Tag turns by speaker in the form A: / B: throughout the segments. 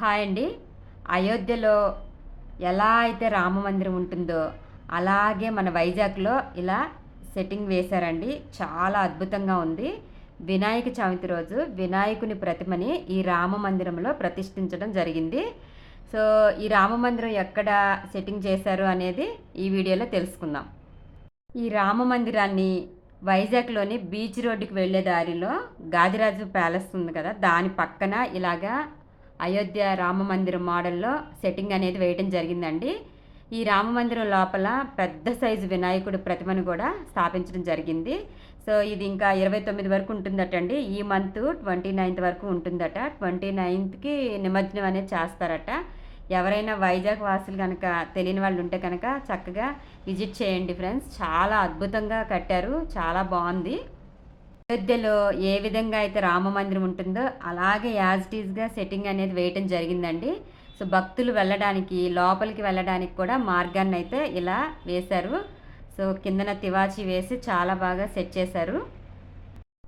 A: Hi అండి. అయోధ్యలో ఎలా అయితే రామ మందిరం ఉంటుందో అలాగే మన వైజాగ్లో ఇలా సెట్టింగ్ వేశారండి. చాలా అద్భుతంగా ఉంది. వినాయక చవితి రోజు వినాయకుని ప్రతిమని ఈ రామ మందిరంలో ప్రతిష్ఠించడం జరిగింది. సో ఈ రామ మందిరం ఎక్కడ సెట్టింగ్ చేశారు అనేది ఈ వీడియోలో తెలుసుకుందాం. ఈ రామ మందిరాన్ని వైజాగ్లోని బీచ్ రోడ్డుకి వెళ్ళే దారిలో గాదిరాజు ప్యాలెస్ ఉంది కదా దాని పక్కన ఇలాగా అయోధ్య రామ మందిరం మోడల్లో సెట్టింగ్ అనేది వేయడం జరిగిందండి. ఈ రామ మందిరం లోపల పెద్ద సైజు వినాయకుడి ప్రతిమను కూడా స్థాపించడం జరిగింది. సో ఇది ఇంకా ఇరవై తొమ్మిది వరకు ఉంటుందట అండి ఈ మంత్ ట్వంటీ నైన్త్ వరకు ఉంటుందట. ట్వంటీ నైన్త్కి నిమజ్జనం అనేది చేస్తారట. ఎవరైనా వైజాగ్ వాసులు కనుక తెలియని వాళ్ళు ఉంటే కనుక చక్కగా విజిట్ చేయండి ఫ్రెండ్స్. చాలా అద్భుతంగా కట్టారు. చాలా బాగుంది. అయోధ్యలో ఏ విధంగా అయితే రామ మందిరం ఉంటుందో అలాగే యాజ్ టీజ్గా సెట్టింగ్ అనేది వేయటం జరిగిందండి. సో భక్తులు వెళ్ళడానికి లోపలికి వెళ్ళడానికి కూడా మార్గాన్ని అయితే ఇలా వేశారు. సో కిందన తివాచి వేసి చాలా బాగా సెట్ చేశారు.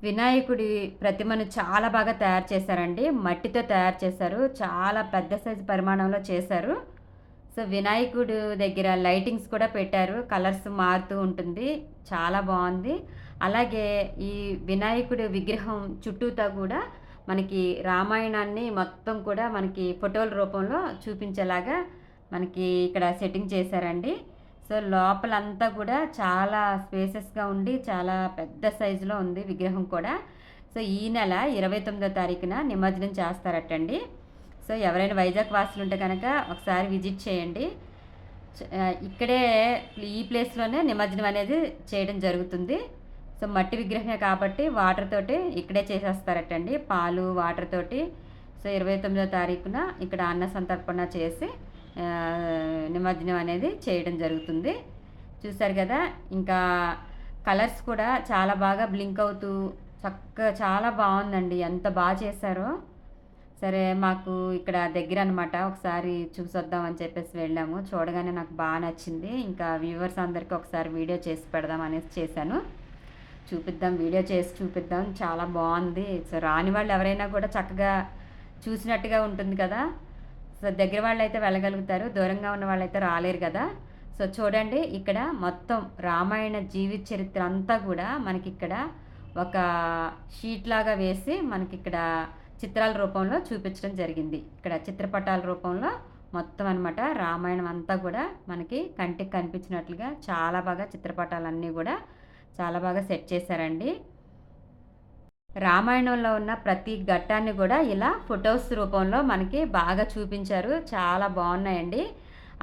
A: వినాయకుడి ప్రతిమను చాలా బాగా తయారు చేశారండి. మట్టితో తయారు చేశారు. చాలా పెద్ద సైజు పరిమాణంలో చేశారు. సో వినాయకుడు దగ్గర లైటింగ్స్ కూడా పెట్టారు. కలర్స్ మారుతూ ఉంటుంది. చాలా బాగుంది. అలాగే ఈ వినాయకుడి విగ్రహం చుట్టూతా కూడా మనకి రామాయణాన్ని మొత్తం కూడా మనకి ఫోటోల రూపంలో చూపించేలాగా మనకి ఇక్కడ సెట్టింగ్ చేశారండి. సో లోపలంతా కూడా చాలా స్పేసెస్గా ఉండి చాలా పెద్ద సైజులో ఉంది విగ్రహం కూడా. సో ఈ నెల ఇరవై తొమ్మిదో తారీఖున నిమజ్జనం చేస్తారటండి. సో ఎవరైనా వైజాగ్ వాసులు ఉంటే కనుక ఒకసారి విజిట్ చేయండి. ఇక్కడే ఈ ప్లేస్లోనే నిమజ్జనం అనేది చేయడం జరుగుతుంది. సో మట్టి విగ్రహమే కాబట్టి వాటర్ తోటి ఇక్కడే చేసేస్తారటండి. పాలు వాటర్ తోటి. సో ఇరవై తొమ్మిదో తారీఖున ఇక్కడ అన్న సంతర్పణ చేసి నిమజ్జనం అనేది చేయడం జరుగుతుంది. చూసారు కదా ఇంకా కలర్స్ కూడా చాలా బాగా బ్లింక్ అవుతూ చక్కగా చాలా బాగుందండి. ఎంత బాగా చేశారో. సరే మాకు ఇక్కడ దగ్గర అనమాట ఒకసారి చూసొద్దాం అని చెప్పేసి వెళ్ళాము. చూడగానే నాకు బాగా నచ్చింది. ఇంకా వ్యూవర్స్ అందరికీ ఒకసారి వీడియో చేసి పెడదాం అనేసి చేశాను. చూపిద్దాం వీడియో చేసి చూపిద్దాం. చాలా బాగుంది. సో రాని వాళ్ళు ఎవరైనా కూడా చక్కగా చూసినట్టుగా ఉంటుంది కదా. సో దగ్గర వాళ్ళు అయితే వెళ్ళగలుగుతారు. దూరంగా ఉన్న వాళ్ళైతే రాలేరు కదా. సో చూడండి ఇక్కడ మొత్తం రామాయణ జీవిత చరిత్ర అంతా కూడా మనకి ఇక్కడ ఒక షీట్ లాగా వేసి మనకి ఇక్కడ చిత్రాల రూపంలో చూపించడం జరిగింది. ఇక్కడ చిత్రపటాల రూపంలో మొత్తం అనమాట రామాయణం అంతా కూడా మనకి కంటికి కనిపించినట్లుగా చాలా బాగా చిత్రపటాలన్నీ కూడా చాలా బాగా సెట్ చేశారండి. రామాయణంలో ఉన్న ప్రతి ఘట్టాన్ని కూడా ఇలా ఫొటోస్ రూపంలో మనకి బాగా చూపించారు. చాలా బాగున్నాయండి.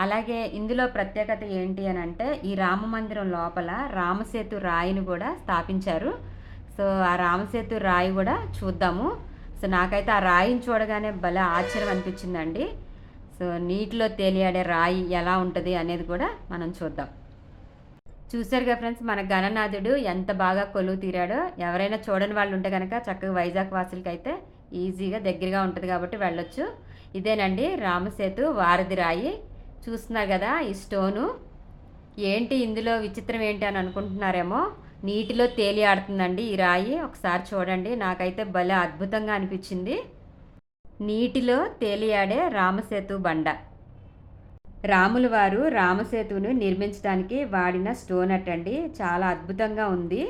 A: అలాగే ఇందులో ప్రత్యేకత ఏంటి అని అంటే ఈ రామ మందిరం లోపల రామసేతు రాయిని కూడా స్థాపించారు. సో ఆ రామసేతు రాయి కూడా చూద్దాము. సో నాకైతే ఆ రాయిని చూడగానే భలే ఆశ్చర్యం అనిపించిందండి. సో నీటిలో తేలియాడే రాయి ఎలా ఉంటుంది అనేది కూడా మనం చూద్దాం. చూసారుగా ఫ్రెండ్స్ మన గణనాథుడు ఎంత బాగా కొలువు తీరాడో. ఎవరైనా చూడని వాళ్ళు ఉంటే కనుక చక్కగా వైజాగ్ వాసులకి అయితే ఈజీగా దగ్గరగా ఉంటుంది కాబట్టి వెళ్ళొచ్చు. ఇదేనండి రామసేతు వారధి రాయి. చూస్తున్నారు కదా ఈ స్టోను. ఏంటి ఇందులో విచిత్రం ఏంటి అని అనుకుంటున్నారేమో. నీటిలో తేలి ఆడుతుందండి ఈ రాయి. ఒకసారి చూడండి నాకైతే భలే అద్భుతంగా అనిపించింది. నీటిలో తేలియాడే రామసేతు బండ. రాముల వారు రామసేతువును నిర్మించడానికి వాడిన స్టోన్ అటండి. చాలా అద్భుతంగా ఉంది.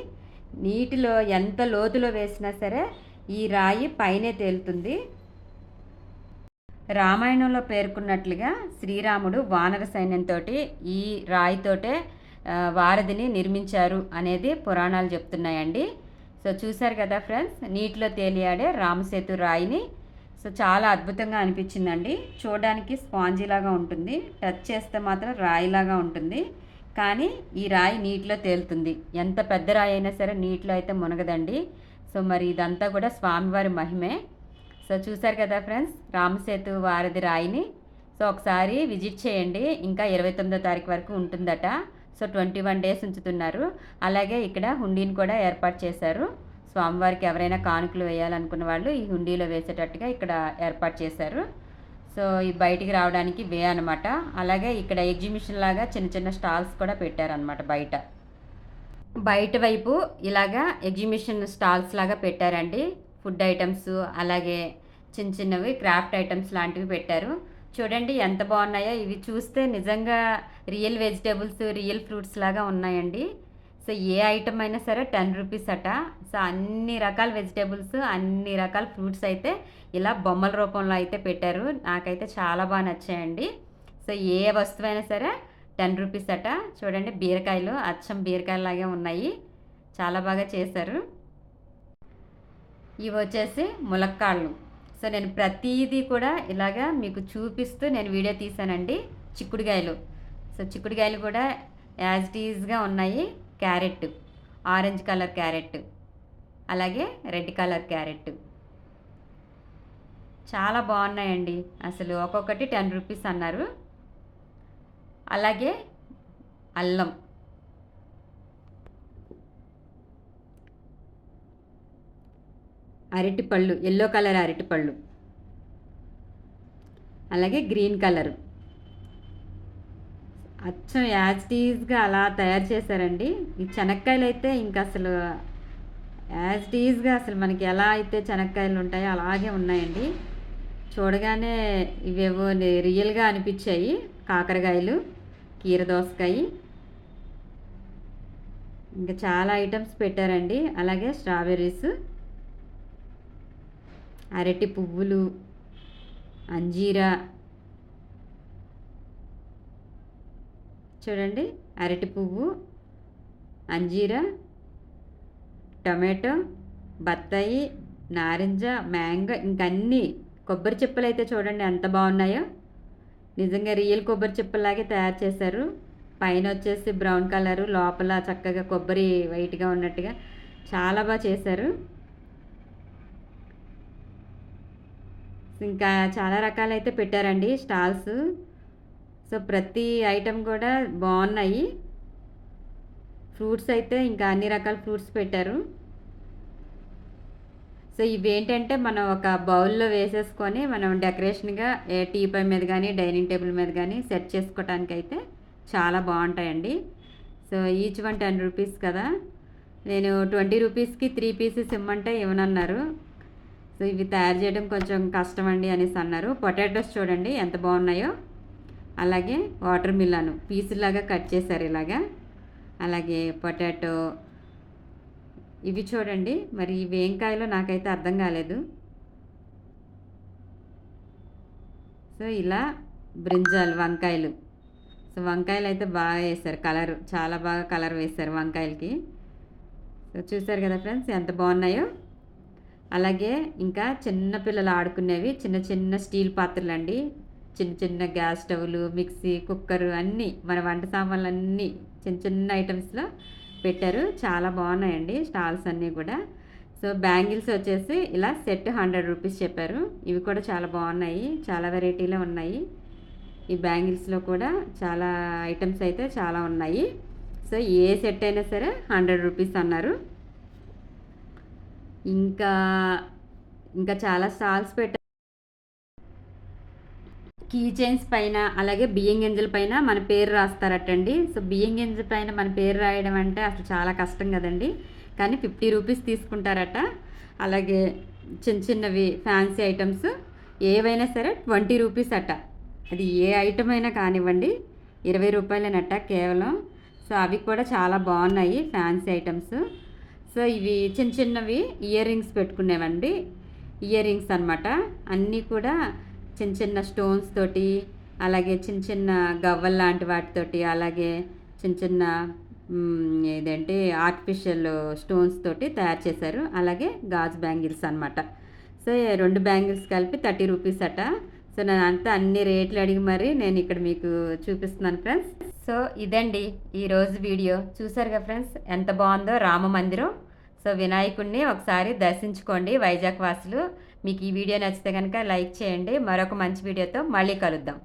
A: నీటిలో ఎంత లోతులో వేసినా సరే ఈ రాయి పైనే తేలుతుంది. రామాయణంలో పేర్కొన్నట్లుగా శ్రీరాముడు వానర సైన్యంతో ఈ రాయితోటే వారధిని నిర్మించారు అనేది పురాణాలు చెప్తున్నాయండి. సో చూశారు కదా ఫ్రెండ్స్ నీటిలో తేలియాడే రామసేతు రాయిని సో చాలా అద్భుతంగా అనిపించిందండి. చూడడానికి స్పాంజీ లాగా ఉంటుంది. టచ్ చేస్తే మాత్రం రాయిలాగా ఉంటుంది. కానీ ఈ రాయి నీటిలో తేలుతుంది. ఎంత పెద్ద రాయి అయినా సరే నీటిలో అయితే మునగదండి. సో మరి ఇదంతా కూడా స్వామివారి మహిమే. సో చూసారు కదా ఫ్రెండ్స్ రామసేతు వారధి రాయిని. సో ఒకసారి విజిట్ చేయండి. ఇంకా ఇరవై తొమ్మిదో తారీఖు వరకు ఉంటుందట. సో ట్వంటీ వన్ డేస్ ఉంచుతున్నారు. అలాగే ఇక్కడ హుండీని కూడా ఏర్పాటు చేశారు. స్వామివారికి ఎవరైనా కానుకలు వేయాలనుకున్న వాళ్ళు ఈ హుండీలో వేసేటట్టుగా ఇక్కడ ఏర్పాటు చేశారు. సో ఈ బయటికి రావడానికి వే అనమాట అలాగే ఇక్కడ ఎగ్జిబిషన్ లాగా చిన్న చిన్న స్టాల్స్ కూడా పెట్టారనమాట బయట. బయట వైపు ఇలాగా ఎగ్జిబిషన్ స్టాల్స్ లాగా పెట్టారండి. ఫుడ్ ఐటమ్స్ అలాగే చిన్న చిన్నవి క్రాఫ్ట్ ఐటమ్స్ లాంటివి పెట్టారు. చూడండి ఎంత బాగున్నాయో. ఇవి చూస్తే నిజంగా రియల్ వెజిటేబుల్స్ రియల్ ఫ్రూట్స్ లాగా ఉన్నాయండి. సో ఏ ఐటమ్ అయినా సరే టెన్ రూపీస్ అట. సో అన్ని రకాల వెజిటేబుల్స్ అన్ని రకాల ఫ్రూట్స్ అయితే ఇలా బొమ్మల రూపంలో అయితే పెట్టారు. నాకైతే చాలా బాగా నచ్చాయండి. సో ఏ వస్తువైనా సరే టెన్ రూపీస్ అట. చూడండి బీరకాయలు అచ్చం బీరకాయలాగే ఉన్నాయి. చాలా బాగా చేశారు. ఇవి వచ్చేసి ములక్కాళ్ళు. సో నేను ప్రతిదీ కూడా ఇలాగా మీకు చూపిస్తూ నేను వీడియో తీసానండి చిక్కుడుకాయలు. సో చిక్కుడుకాయలు కూడా యాజ్ ఈజ్గా ఉన్నాయి. క్యారెట్ ఆరెంజ్ కలర్ క్యారెట్ అలాగే రెడ్ కలర్ క్యారెట్. చాలా బాగున్నాయండి. అసలు ఒక్కొక్కటి టెన్ రూపీస్ అన్నారు. అలాగే అల్లం. అరటిపళ్ళు ఎల్లో కలర్ అరటిపళ్ళు. అలాగే గ్రీన్ కలర్. అచ్చం యాజ్ టీజ్గా అలా తయారు చేశారండి. ఈ శనక్కాయలు అయితే ఇంకా అసలు యాజ్ టీజ్గా అసలు మనకి ఎలా అయితే శనక్కాయలు ఉంటాయో అలాగే ఉన్నాయండి. చూడగానే ఇవేవో రియల్గా అనిపించాయి. కాకరకాయలు కీర దోసకాయ. ఇంకా చాలా ఐటమ్స్ పెట్టారండి. అలాగే స్ట్రాబెర్రీస్ అరటి పువ్వులు అంజీరా చూడండి. అరటి పువ్వు అంజీరా టొమాటో బత్తాయి నారింజ మ్యాంగో ఇంకన్నీ కొబ్బరి చిప్పలు అయితే చూడండి ఎంత బాగున్నాయో. నిజంగా రియల్ కొబ్బరి చిప్పలాగే తయారు చేశారు. పైన వచ్చేసి బ్రౌన్ కలరు లోపల చక్కగా కొబ్బరి వైట్గా ఉన్నట్టుగా చాలా బాగా చేశారు. ఇంకా చాలా రకాలైతే పెట్టారండి స్టాల్స్. సో ప్రతి ఐటెం కూడా బాగున్నాయి. ఫ్రూట్స్ అయితే ఇంకా అన్ని రకాల ఫ్రూట్స్ పెట్టారు. సో ఇవేంటంటే మనం ఒక బౌల్లో వేసేసుకొని మనం డెకరేషన్గా ఏ టీ పై మీద కానీ డైనింగ్ టేబుల్ మీద కానీ సెట్ చేసుకోవటానికి అయితే చాలా బాగుంటాయండి. So each one ten rupees కదా. నేను ట్వంటీ రూపీస్కి త్రీ పీసెస్ ఇమ్మంటే ఇవ్వనన్నారు. సో ఇవి తయారు చేయడం కొంచెం కష్టం అండి అనేసి అన్నారు. పొటాటోస్ చూడండి ఎంత బాగున్నాయో. అలాగే వాటర్ మిల్లను పీసులాగా కట్ చేశారు ఇలాగా. అలాగే పొటాటో ఇవి చూడండి. మరి ఇవి కాయలో నాకైతే అర్థం కాలేదు. సో ఇలా బ్రింజాలు వంకాయలు. సో వంకాయలు అయితే బాగా వేశారు. కలర్ చాలా బాగా కలర్ వేశారు వంకాయలకి. సో చూసారు కదా ఫ్రెండ్స్ ఎంత బాగున్నాయో. అలాగే ఇంకా చిన్న పిల్లలు ఆడుకునేవి చిన్న చిన్న స్టీల్ పాత్రలు అండి చిన్న చిన్న గ్యాస్ స్టవ్లు మిక్సీ కుక్కర్ అన్నీ మన వంట సామాన్లు అన్నీ చిన్న చిన్న ఐటమ్స్లో పెట్టారు. చాలా బాగున్నాయండి స్టాల్స్ అన్నీ కూడా. సో బ్యాంగిల్స్ వచ్చేసి ఇలా సెట్ హండ్రెడ్ రూపీస్ చెప్పారు. ఇవి కూడా చాలా బాగున్నాయి. చాలా వెరైటీలో ఉన్నాయి. ఈ బ్యాంగిల్స్లో కూడా చాలా ఐటమ్స్ అయితే చాలా ఉన్నాయి. సో ఏ సెట్ అయినా సరే హండ్రెడ్ రూపీస్ అన్నారు. ఇంకా ఇంకా చాలా స్టాల్స్ పెట్టారు. కీ చైన్స్ పైన అలాగే బియ్యం గింజల పైన మన పేరు రాస్తారటండి. సో బియ్యం గింజల పైన మన పేరు రాయడం అంటే అసలు చాలా కష్టం కదండి. కానీ ఫిఫ్టీ రూపీస్ తీసుకుంటారట. అలాగే చిన్న చిన్నవి ఫ్యాన్సీ ఐటమ్స్ ఏవైనా సరే ట్వంటీ రూపీస్ అట. అది ఏ ఐటమ్ అయినా కానివ్వండి ఇరవై రూపాయలనట కేవలం. సో అవి కూడా చాలా బాగున్నాయి ఫ్యాన్సీ ఐటమ్స్ సో ఇవి చిన్న చిన్నవి ఇయర్ రింగ్స్ పెట్టుకునేవండి. ఇయర్ రింగ్స్ అనమాట అన్నీ కూడా చిన్న చిన్న స్టోన్స్ తోటి అలాగే చిన్న చిన్న గవ్వల్ లాంటి వాటితోటి అలాగే చిన్న చిన్న ఇదేంటి ఆర్టిఫిషియల్ స్టోన్స్ తోటి తయారు చేశారు. అలాగే గాజు బ్యాంగిల్స్ అనమాట సో రెండు బ్యాంగిల్స్ కలిపి థర్టీ రూపీస్ అట. సో నేను అంతా అన్ని రేట్లు అడిగి మరి నేను ఇక్కడ మీకు చూపిస్తున్నాను ఫ్రెండ్స్. సో ఇదండి ఈరోజు వీడియో. చూసారుగా ఫ్రెండ్స్? ఎంత బాగుందో రామ మందిరం. సో వినాయకుడిని ఒకసారి దర్శించుకోండి వైజాగ్ వాసులు. మీకు ఈ వీడియో నచ్చితే కనుక లైక్ చేయండి. మరొక మంచి వీడియోతో మళ్ళీ కలుద్దాం.